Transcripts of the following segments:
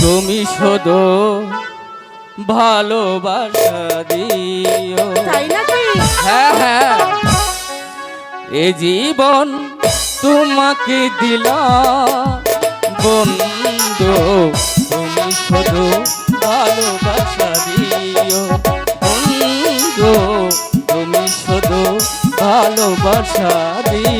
তুমি শুধু ভালোবাসা দিও। তাই হ্যাঁ হ্যাঁ। এ জীবন তোমাকে দিলাম বন্ধু তুমি শুধু ভালোবাসা দিও। বন্ধু তুমি শুধু ভালোবাসা দিও।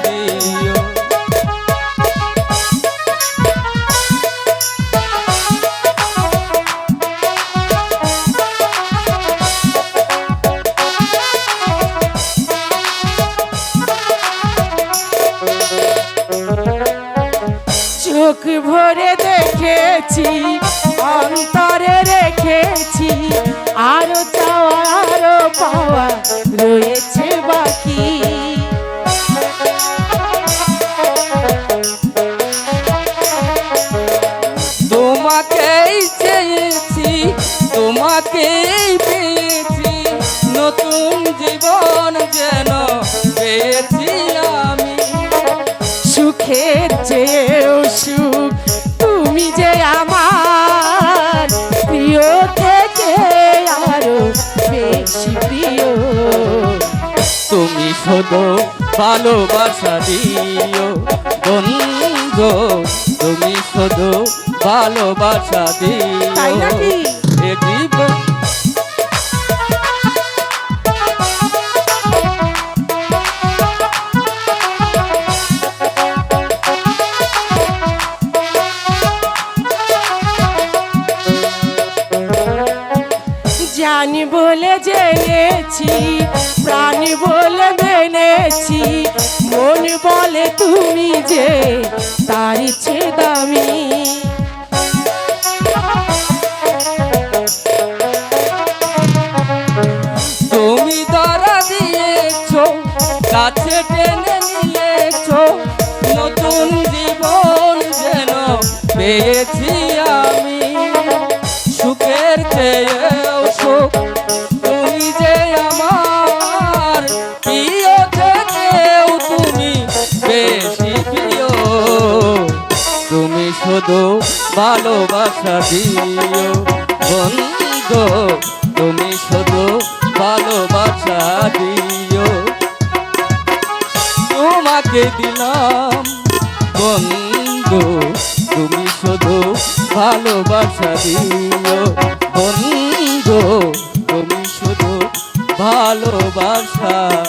চোখ ভরে দেখেছি অন্তরে রেখেছি প্রিয় থেকে আরও বেশি প্রিয়। তুমি শুধু ভালোবাসা দিও বন্ধু তুমি শুধু ভালোবাসা দিও। এটি এ বলে জেনেছি, প্রাণ বলে মেনেছি। মন বলে তুমি যে তার চেয়ে দামি। তুমি ধরা দিয়েছ, কাছে টেনে নিয়েছ নতুন জীবন যেন পেয়েছি আমি। সুখের চেয়েও শুধু ভালোবাসা দিও। বন্ধু, তুমি শুধু ভালোবাসা দিও। তোমাকে দিলাম। বন্ধু, তুমি শুধু ভালোবাসা দিও। বন্ধু, তুমি শুধু ভালোবাসা